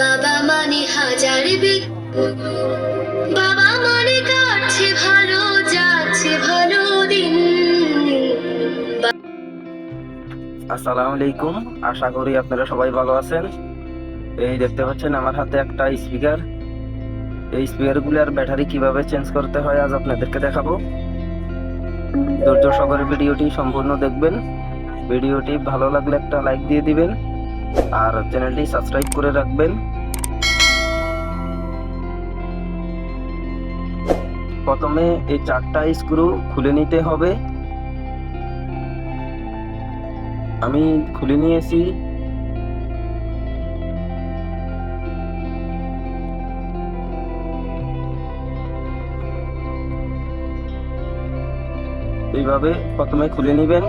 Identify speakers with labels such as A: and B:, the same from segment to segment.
A: বাবা মানে হাজার বাবা মানে কাটছে ভালো, যাচ্ছে ভালো দিন।
B: আসসালামু আলাইকুম, আশা করি আপনারা সবাই ভালো আছেন। এই দেখতে পাচ্ছেন আমার হাতে একটা স্পিকার। এই স্পিকারগুলোর ব্যাটারি কীভাবে চেঞ্জ করতে হয় আজ আপনাদেরকে দেখাবো। ধৈর্য ভিডিওটি সম্পূর্ণ দেখবেন। ভিডিওটি ভালো লাগলে একটা লাইক দিয়ে দিবেন। আর চ্যানেলটি সাবস্ক্রাইব করে রাখবেন। প্রথমে এই চারটা স্ক্রু খুলে নিতে হবে। আমি খুলে নিয়েছি। এইভাবে প্রথমে খুলে নেবেন।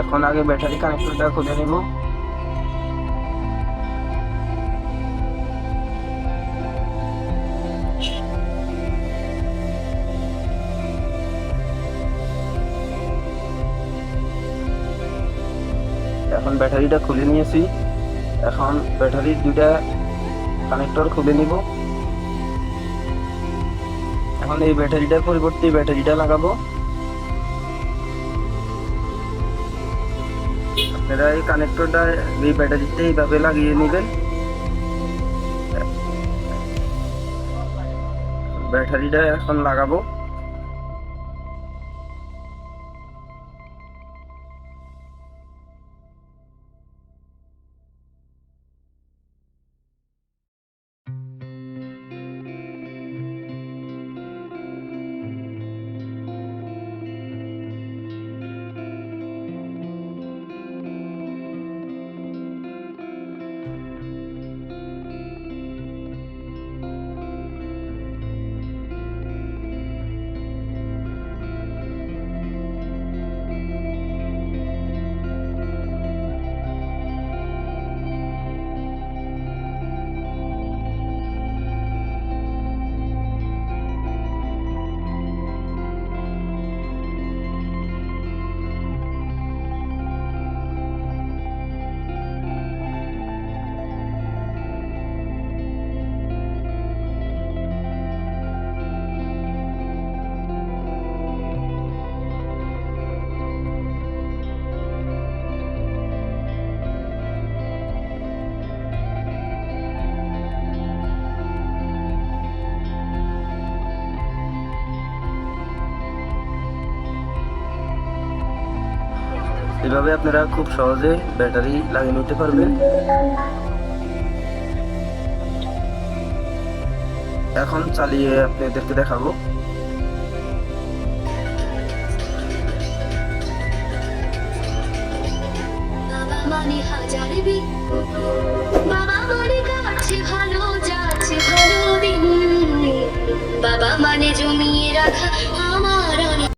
B: এখন আগে ব্যাটারি কানেক্টরটা খুলে নিব। এখন ব্যাটারিটা খুলে নিয়েছি। এখন ব্যাটারির দুইটা কানেক্টর খুলে নিব। এখন এই ব্যাটারিটার পরিবর্তে ব্যাটারিটা লাগাবো। আপনারা এই কানেক্টরটা এই ব্যাটারিতে এইভাবে লাগিয়ে নেবেন। ব্যাটারিটা এখন লাগাবো। এভাবে আপনারা খুব সহজে ব্যাটারি লাগিয়ে নিতে পারবেন। এখন চালিয়ে আপনাদেরকে দেখাবো।
A: বাবা মানে বাবা মানে বাবা মানে জমিয়ে রাখা